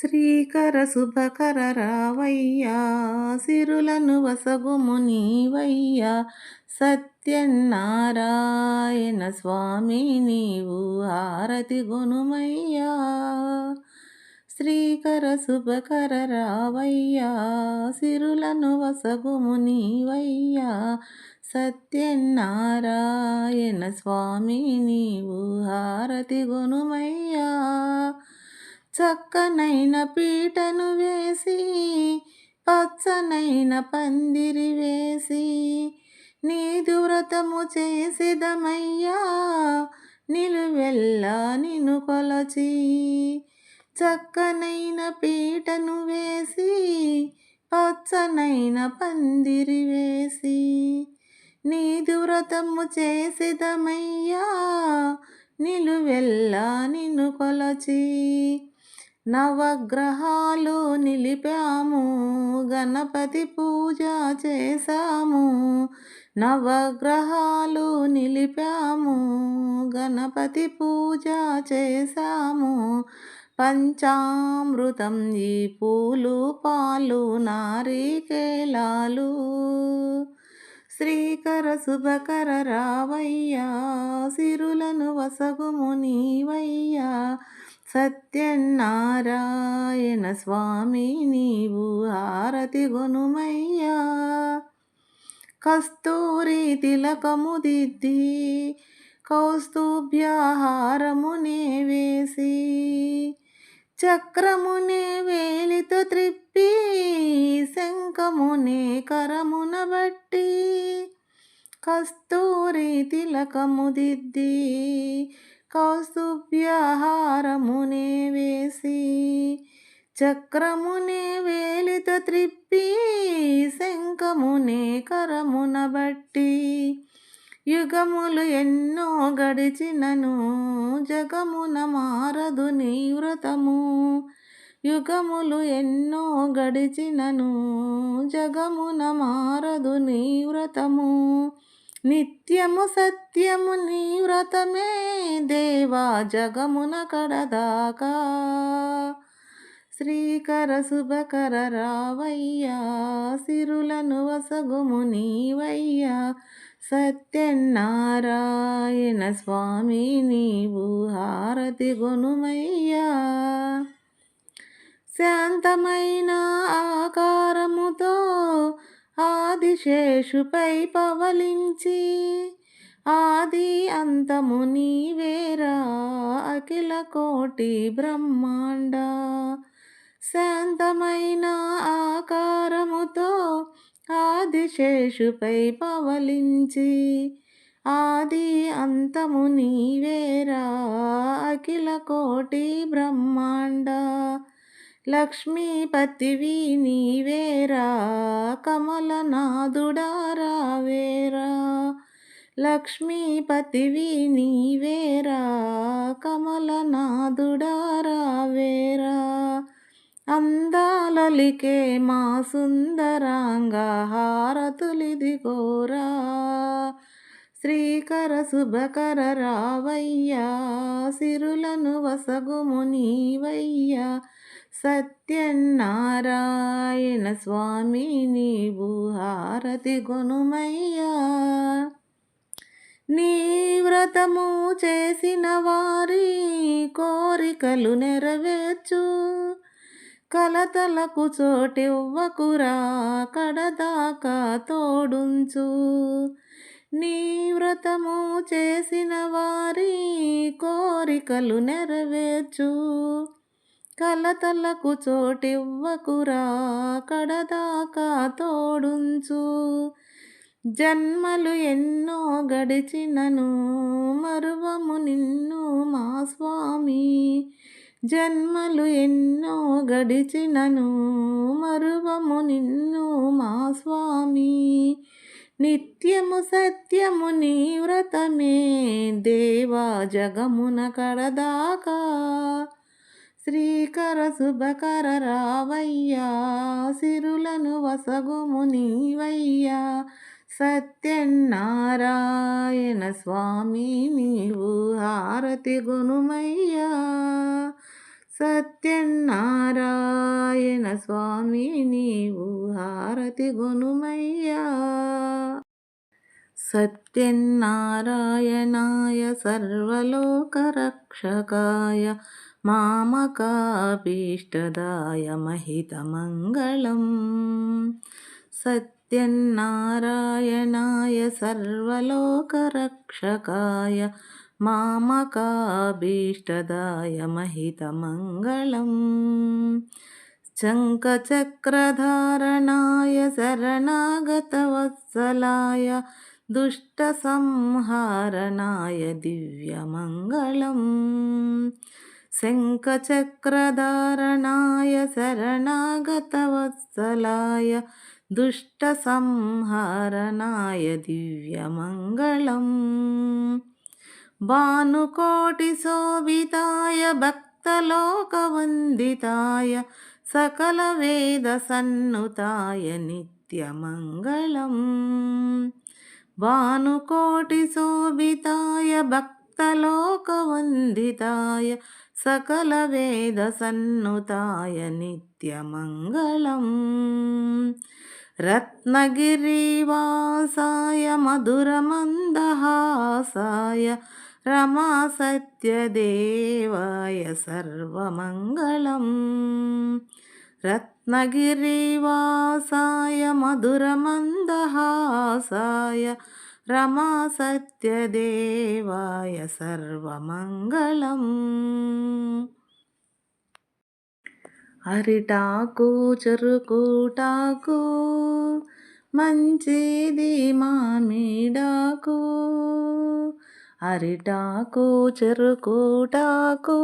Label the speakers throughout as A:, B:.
A: శ్రీకర శుభకర రావయ్యా సిరులను వసగుము నీవయ్యా సత్యనారాయణ స్వామి నీవు హారతి గుణుమయ్యా. శ్రీకర శుభకర రావయ్యా సిరులను వసగుము నీవయ్యా సత్యనారాయణ స్వామి నీవు హారతి గుణుమయ్యా. చక్కనైన పీటను వేసి పచ్చనైన పందిరి వేసి నీ వ్రతము చేసిదమయ్యా నిలువెల్లా నిన్ను కొలచి. చక్కనైన పీటను వేసి పచ్చనైన పందిరి వేసి నీ వ్రతము చేసిదమయ్యా నిలువెల్లా నిన్ను కొలచి. నవగ్రహాలు నిలిపాము గణపతి పూజ చేశాము. నవగ్రహాలు నిలిపాము గణపతి పూజ చేశాము. పంచామృతం ఈ పూలు పాలు నారికేలాలు. శ్రీకర శుభకర రావయ్యా సిరులను వసగుము నీవయ్యా. సత్యనారాయణ స్వామి నీవు హారతి గుణమయ్యా కస్తూరి తిలకము దిద్ది కౌస్తుభ్యాహారమునే వేసి చక్రమునే వేలితో త్రిప్పి శంఖమునే కరమున బట్టి కస్తూరి తిలకము దిద్ది కౌస్తుభ్యహారమునే వేసి చక్రమునే వేలితో త్రిప్పి శంఖమునే కరమున బట్టి యుగములు ఎన్నో గడిచినను జగమున మారదు నీ వ్రతము యుగములు ఎన్నో గడిచినను జగమున మారదు నీ వ్రతము నిత్యము సత్యము నీ వ్రతమే దేవా జగమున కడదాకా. శ్రీకర శుభకర రావయ్యా సిరులను వసగుము నీవయ్యా. సత్యనారాయణ స్వామి నీవు హారతి గుణమయ్యా శాంతమైన ఆకారముతో ఆదిశేషుపై పవలించి ఆది అంతము నీవేరా అఖిల కోటి బ్రహ్మాండ. శాంతమైన ఆకారముతో ఆదిశేషుపై పవలించి ఆది అంతము నీవేరా అఖిల కోటి బ్రహ్మాండ. లక్ష్మీపతివి నీవేరా కమలనాథుడారావేరా లక్ష్మీపతివి నీవేరా కమలనాథుడారావేరా అందాలలికే మా సుందరాంగ హారతులిది గోరా శ్రీకర శుభకర రావయ్యా సిరులను వసగుము నీవయ్యా. సత్యనారాయణ స్వామి నీవు హారతి గుణమయ్యా నీ వ్రతము చేసిన వారి కోరికలు నెరవేర్చు. కలతలకు చోటివ్వకురా కడదాకా తోడుంచు. నీ వ్రతము చేసిన వారి కోరికలు నెరవేర్చు. కలతలకు చోటివ్వకురా కడదాకా తోడుంచు. జన్మలు ఎన్నో గడిచినను మరువము నిన్ను మా స్వామి. జన్మలు ఎన్నో గడిచినను మరువము నిన్ను మా స్వామి. నిత్యము సత్యము నీ వ్రతమే దేవా జగమున కడదాకా. శ్రీకర శుభకర రావయ్యా సిరులను వసగుము నీవయ్యా. సత్యనారాయణ స్వామి నీవు హారతి గుణుమయ్యా. సత్యనారాయణ స్వామి నీవు హారతి గుణుమయ్యా. సత్యనారాయణాయ సర్వలోకరక్షకాయ मामकाभीष्टदायमहितमङ्गलम् सत्यन्नारायणाय सर्वलोकरक्षकाय मामकाभीष्टदाय महितमङ्गलम् शङ्खचक्रधारणाय शरणागतवत्सलाय दुष्टसंहारणाय दिव्यमङ्गलम् शङ्खचक्रधारणाय शरणागतवत्सलाय दुष्टसंहारणाय दिव्यमङ्गलम्। भानुकोटिशोभिताय भक्तलोकवन्दिताय सकलवेदसन्नुताय नित्यमङ्गलम्। भानुकोटिशोभिताय भक्तलोकवन्दिताय సకల వేద సన్నుతాయ నిత్యమంగళం రత్నగిరివాసాయ మధురమందహాసాయ రమా సత్యదేవాయ సర్వమంగళం. రత్నగిరివాసాయ మధురమందహాసాయ రమా సత్యదేవాయ సర్వమంగళం. అరిటాకు చెరుకుటాకు మంచిది మామిడాకు అరిటాకు చెరుకుటాకు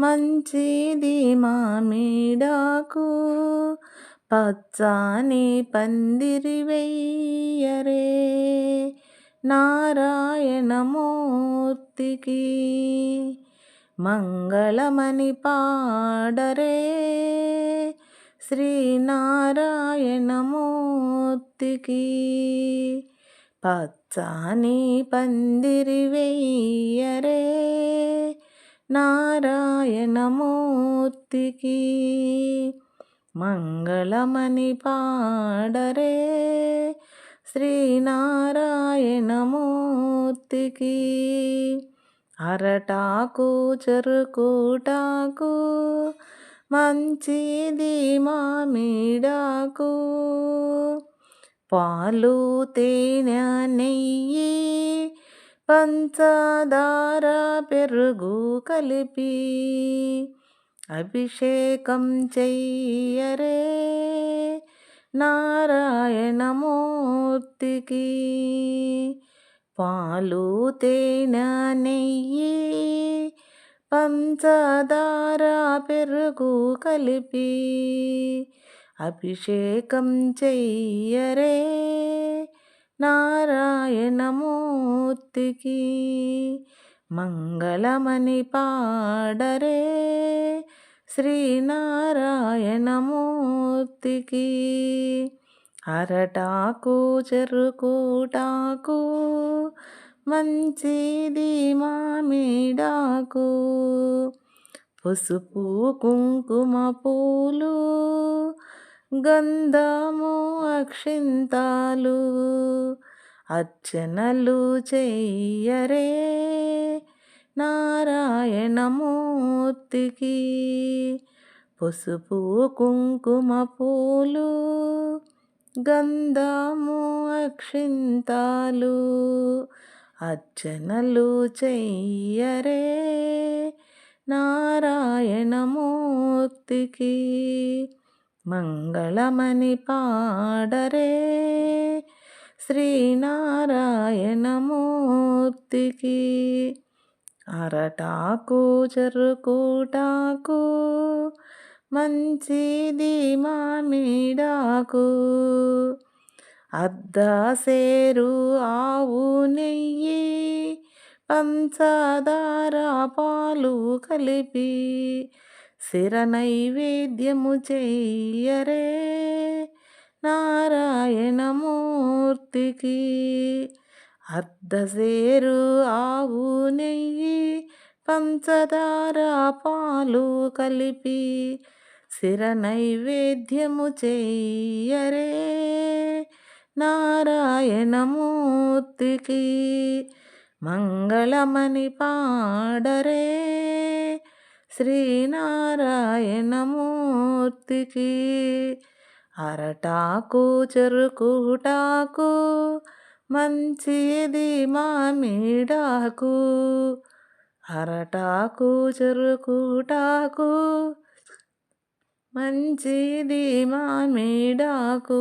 A: మంచిది మామిడాకు పచ్చాని పందిరి వెయ్యరే నారాయణమూర్తికి. మంగళమని పాడరే శ్రీనారాయణమూర్తికి. పచ్చాని పందిరి వెయ్యరే నారాయణమూర్తికి. మంగళమని పాడరే. శ్రీనారాయణమూర్తికి అరటాకు చెరుకుటాకు మంచిది మామిడాకు పాలు తేనె నెయ్యి పంచదార పెరుగు కలిపి అభిషేకం చెయ్యరే నారాయణమూర్తికి. పాలు తేనె నెయ్యి పంచదార పెరుగు కలిపి అభిషేకం చెయ్యరే నారాయణమూర్తికి. మంగళమణి పాడరే శ్రీనారాయణమూర్తికి. అరటాకు చెరుకుటాకు మంచిది మామిడాకు పసుపు కుంకుమ పూలు గంధము అక్షింతాలు అర్చనలు చెయ్యరే. నారాయణమూర్తికి పసుపు కుంకుమ పూలు గంధము అక్షింతాలు అర్చనలు చెయ్యరే నారాయణమూర్తికి మంగళమని పాడరే శ్రీనారాయణమూర్తికి. అరటాకు చెరుకుటాకు మంచిది మామిడాకు అద్దసేరు ఆవు నెయ్యి పంచదార పాలు కలిపి శిర నైవేద్యము చెయ్యరే నారాయణమూర్తికి. అర్ధసేరు ఆవు నెయ్యి పంచదార పాలు కలిపి శిర నైవేద్యము చెయ్యరే. నారాయణమూర్తికి మంగళమని పాడరే. శ్రీనారాయణమూర్తికి అరటాకు చెరుకుటాకు మంచిది మామిడాకు అరటాకు చెరుకుటాకు మంచిది మామిడాకు.